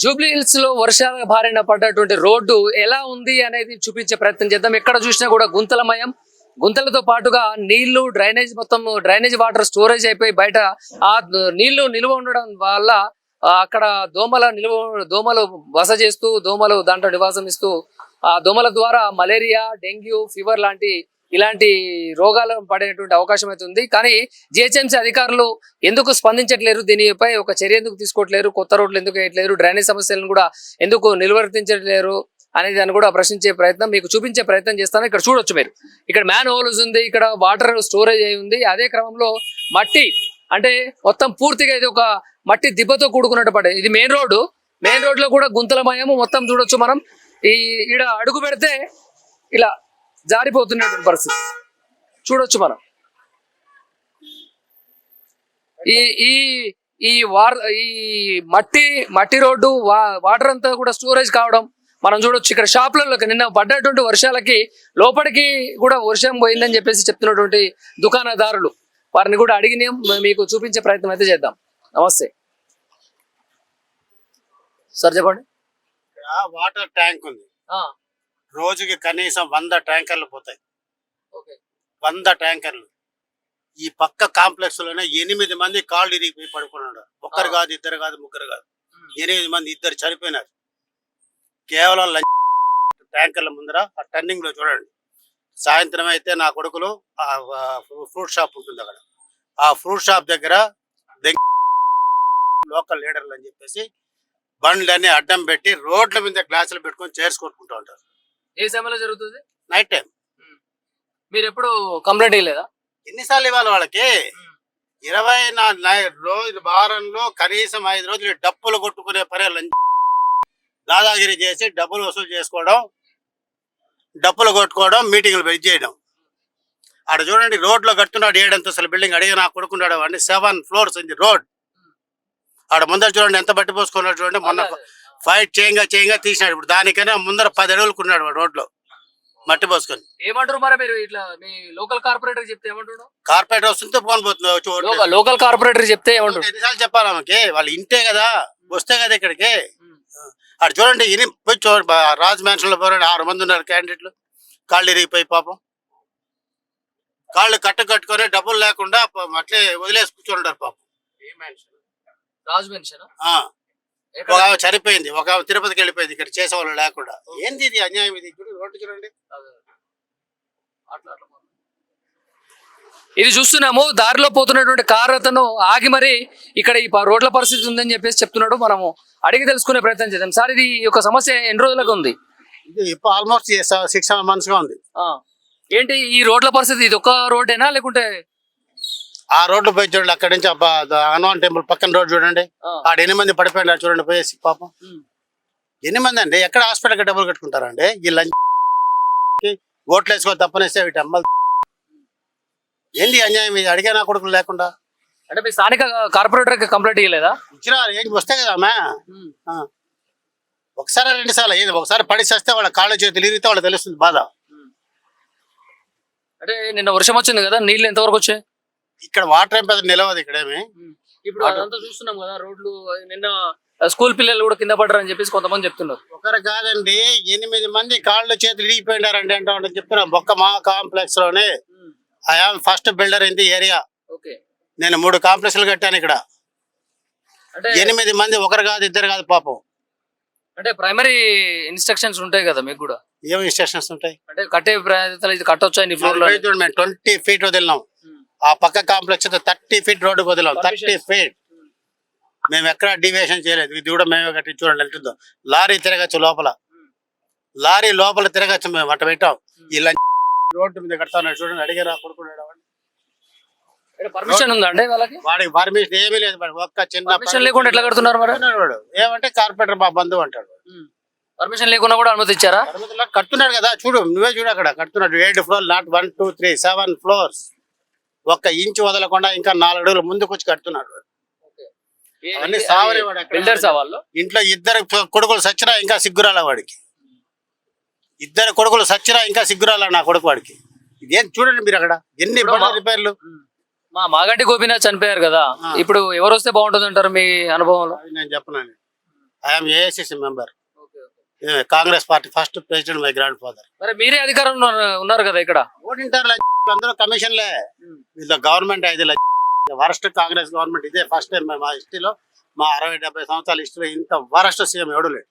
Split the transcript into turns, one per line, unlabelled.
Jubilee హిల్స్లో వర్షాల బారిన పడ్డటువంటి రోడ్డు ఎలా ఉంది అనేది చూపించే ప్రయత్నం చేద్దాం. ఎక్కడ చూసినా కూడా గుంతలమయం. గుంతలతో పాటుగా నీళ్ళు డ్రైనేజ్ మొత్తం డ్రైనేజ్ వాటర్ స్టోరేజ్ అయిపోయి బయట ఆ నీళ్ళు నిల్వ ఉండడం వల్ల అక్కడ దోమల నిల్వ దోమలు బస చేస్తూ దోమలు దాంట్లో నివాసం ఇస్తూ ఆ దోమల ద్వారా మలేరియా డెంగ్యూ ఫీవర్ లాంటి ఇలాంటి రోగాలు పడేటువంటి అవకాశం అయితే ఉంది. కానీ జిహెచ్ఎంసీ అధికారులు ఎందుకు స్పందించట్లేరు? దీనిపై ఒక చర్య ఎందుకు తీసుకోవట్లేరు? కొత్త రోడ్లు ఎందుకు వేయట్లేరు? డ్రైనేజ్ సమస్యలను కూడా ఎందుకు నిలువర్తించట్లేరు అనేది దాన్ని కూడా ప్రశ్నించే ప్రయత్నం మీకు చూపించే ప్రయత్నం చేస్తాను. ఇక్కడ చూడొచ్చు మీరు. ఇక్కడ మ్యాన్ హోల్స్ ఉంది ఇక్కడ వాటర్ స్టోరేజ్ అయి ఉంది. అదే క్రమంలో మట్టి అంటే మొత్తం పూర్తిగా ఇది ఒక మట్టి దిబ్బతో కూడుకున్నట్టు పడే ఇది మెయిన్ రోడ్డు మెయిన్ రోడ్లో కూడా గుంతలమయము మొత్తం చూడొచ్చు మనం. ఈ ఈడ అడుగు పెడితే ఇలా జారిపోతున్నటువంటి పరిస్థితి. చూడొచ్చు మనం. ఈ ఈ ఈ వార్ ఈ మట్టి మట్టి రోడ్డు వా- వాటర్ అంతా కూడా స్టోరేజ్ కావడం మనం చూడొచ్చు. ఇక్కడ షాపులలోకి నిన్న పడ్డటువంటి వర్షాలకి లోపలికి కూడా వర్షం పోయిందని చెప్పేసి చెప్తున్నటువంటి దుకాణదారులు. వారిని కూడా అడిగినాం మీకు చూపించే ప్రయత్నం అయితే చేద్దాం. నమస్తే. సార్ చెప్పండి.
వాటర్ ట్యాంక్ ఉంది. రోజుకి కనీసం వంద ట్యాంకర్లు పోతాయి.
ఓకే.
వంద ట్యాంకర్లు. ఈ పక్క కాంప్లెక్స్లోనే ఎనిమిది మంది కాళ్ళు ఇరిగిపోయి పడుకున్నాడు. ఒక్కరు. కాదు ఇద్దరు కాదు ముగ్గురు కాదు. ఎనిమిది మంది ఇద్దరు చనిపోయినారు. కేవలం లంచ్ ట్యాంకర్ల ముందర ఆ టర్నింగ్లో చూడండి. సాయంత్రం అయితే నా కొడుకులు ఆ ఫ్రూట్ షాప్ ఉంటుంది అక్కడ. ఆ ఫ్రూట్ షాప్ దగ్గర లోకల్ లీడర్లు అని చెప్పేసి బండ్లన్నీ అడ్డం పెట్టి రోడ్ల మీద గ్లాసులు పెట్టుకొని చైర్స్ కొట్టుకుంటూ ఉంటారు.
ఏ సమయంలో జరుగుతుంది?
నైట్ టైం
మీరు ఎప్పుడు కంప్లైంట్ ఇవ్వలేదా
ఎన్నిసార్లు ఇవ్వాలి వాళ్ళకి? ఇరవై నాలుగు నై- రోజు వారంలో కనీసం ఐదు రోజులు డప్పులు కొట్టుకునే పని లంచ్ దాదాగిరి చేసి డబ్బులు వసూలు చేసుకోవడం డప్పులు కొట్టుకోవడం మీటింగ్లు పెట్టి చేయడం. ఆడ చూడండి రోడ్లో కడుతున్నాడు ఏడంతస్తుల బిల్డింగ్ అడిగి నా కొడుకున్నాడు అండి సెవెన్ ఫ్లోర్స్ ఉంది రోడ్. ఆడ ముందర చూడండి ఎంత బట్టి పోసుకున్నాడు చూడండి. మొన్న ఫైట్ చేయంగా చేయంగా తీసినాడు. ఇప్పుడు దానికైనా ముందర పది అడుగులుకున్నాడు వాడు రోడ్లో. మట్టి పోసుకొని.
ఏమంటారు మరి మీరు ఇట్లా మీ లోకల్ కార్పొరేటర్ చెప్తే
వస్తుంటే ఫోన్ పోతుంది
లోకల్ కార్పొరేటర్ చెప్తే
ఎన్నిసార్లు చెప్పాలి ఆమెకి? వాళ్ళు ఇంటే కదా వస్తే కదా ఇక్కడికి. అటు చూడండి ఇని పోయి చూడండి రాజ్ మ్యాన్షన్లో పోరండి. ఆరు మంది ఉన్నారు క్యాండిడేట్లు. కాళ్ళు ఇరిగిపోయి పాపం. కాళ్ళు కట్టు కట్టుకొని డబ్బులు లేకుండా అట్లే వదిలేసి కూర్చొని పాపం.
రాజు మెన్షన్
ఆ, ఒక ఆమె చనిపోయింది ఒక ఆమె తిరుపతికి వెళ్ళిపోయింది ఇక్కడ చేసేవాళ్ళు లేకుండా. ఏంది ఇది అన్యాయం ఇది? చూడు రోడ్డు చూడండి.
ఇది చూస్తున్నాము దారిలో పోతున్నటువంటి కార్ అతను ఆగి మరి ఇక్కడ ఈ రోడ్ల పరిస్థితి ఉందని చెప్పేసి చెప్తున్నాడు. మనము అడిగి తెలుసుకునే ప్రయత్నం చేద్దాం. సార్ ఇది యొక్క సమస్య ఎన్ని రోజులకు ఉంది?
ఇది ఇప్పుడు ఆల్మోస్ట్ సిక్స్ మంత్స్గా ఉంది.
ఏంటి ఈ రోడ్ల పరిస్థితి ఇది ఒక రోడ్డేనా లేకుంటే
ఆ రోడ్డు పోయి చూడండి అక్కడి నుంచి హనుమాన్ టెంపుల్ పక్కన రోడ్డు చూడండి. ఆడ ఎన్ని మంది పడిపోయినారు చూడండి పోయేసి పాపం. ఎన్ని మంది అండి ఎక్కడ హాస్పిటల్కి డబ్బులు కట్టుకుంటారండి ఈ లంచ్ ఓట్లు వేసుకో తప్పనేస్తే వీటి అమ్మలు. ఏంది అన్యాయం? ఇది అడిగే నా కొడుకులు లేకుండా.
అంటే మీ స్థానిక కార్పొరేటర్ కంప్లైంట్ ఇవ్వలేదా
ఇచ్చినా ఏం వస్తే కదా ఆమె. ఒకసారి రెండు సార్లు ఏది ఒకసారి పడి చేస్తే వాళ్ళ కాళ్ళ చేతులు ఇరిగితే వాళ్ళకి తెలుస్తుంది బాధ.
అంటే నిన్న వర్షం వచ్చింది కదా నీళ్ళు ఎంతవరకు వచ్చాయి?
ఇక్కడ వాటర్ ఏం పెద్ద నిలవదు ఇక్కడేమి.
ఇప్పుడు అదంతా చూస్తున్నాం కదా రోడ్లు నిన్న స్కూల్ పిల్లలు కూడా కింద పడ్డారు అని చెప్పేసి కొంతమంది చెప్తున్నారు.
ఒకరు కాదండి ఎనిమిది మంది కాళ్ళు చేతులు ఇరిగిపోయినారండి అంటే అంటే చెప్తున్నా. బొక్క మా కాంప్లెక్స్లోనే I am first builder in the area
okay.
నేను మూడు కాంప్లెక్స్లు కట్టాను ఇక్కడ. ఎనిమిది మంది ఒకరు కాదు ఇద్దరు కాదు పాపం.
అంటే ప్రైమరీ ఇన్స్ట్రక్షన్స్ ఉంటాయి కదా మీకు కూడా?
ఏం ఇన్స్ట్రక్షన్స్ ఉంటాయి?
అంటే కట్టే ప్రయత్నాలు ఇది కట్టొచ్చా?
ట్వంటీ ఫీట్ వదిలినాం. ఆ పక్క కాంప్లెక్స్ థర్టీ ఫీట్ రోడ్డు వదిలాం థర్టీ. ఫీట్. మేము ఎక్కడ డివియేషన్ చేయలేదు. ఇది కూడా మేమే కట్టి చూడండి వెళ్తుందో. లారీ తిరగచ్చు లోపల. లారీ లోపల తిరగచ్చు మేము అట్ట పెట్టాం. ఇలా రోడ్డు మీద కడతాను చూడండి అడిగారా కొడుకున్నాడు.
పర్మిషన్ ఉందా అంటే వాళ్ళకి?
వాడికి పర్మిషన్ ఏమీ లేదు వాడు ఒక్క చిన్న
పర్మిషన్ లేకుండా ఎట్లా కడుతున్నారు మరి
వాడు. ఏమంటే కార్పొరేటర్ మా బంధువు అంటాడు
పర్మిషన్ లేకుండా కూడా అనుమతి ఇచ్చారా
కడుతున్నాడు కదా చూడు నువ్వే చూడు అక్కడ కడుతున్నాడు. ఏడు floor not one two three seven floors ఒక్క ఇంచు వదలకుండా ఇంకా నాలుగు అడుగులు ముందుకు వచ్చి కడుతున్నాడు. అవన్నీ.
బిల్డర్స్ వాళ్ళు?
ఇంట్లో ఇద్దరు కొడుకులు సచ్చినా ఇంకా సిగ్గురాల వాడికి. ఇద్దరు కొడుకులు సచ్చినా ఇంకా సిగ్గురాల నా కొడుకు వాడికి. ఇదేం చూడండి మీరు అక్కడ. ఎన్ని రిపేర్లు?
మా మాగంటి గోపీనాథ్ చనిపోయారు కదా. ఇప్పుడు ఎవరు వస్తే బాగుంటుంది అంటారు మీ అనుభవంలో?
నేను చెప్పనండి I'm AICC member Congress party first president my grandfather.
మరి మీరే అధికారంలో ఉన్నారు- ఉన్నారు కదా ఇక్కడ?
ఓటింటారు అందరూ కమిషన్లే. వీళ్ళ గవర్నమెంట్ ఐదు వరస్ట్ కాంగ్రెస్ గవర్నమెంట్ ఇదే ఫస్ట్ టైం మా హిస్టరీలో మా అరవై డెబ్బై సంవత్సరాల హిస్టరీలో ఇంత వరస్ట్ సీఎం ఎవడు లేడు.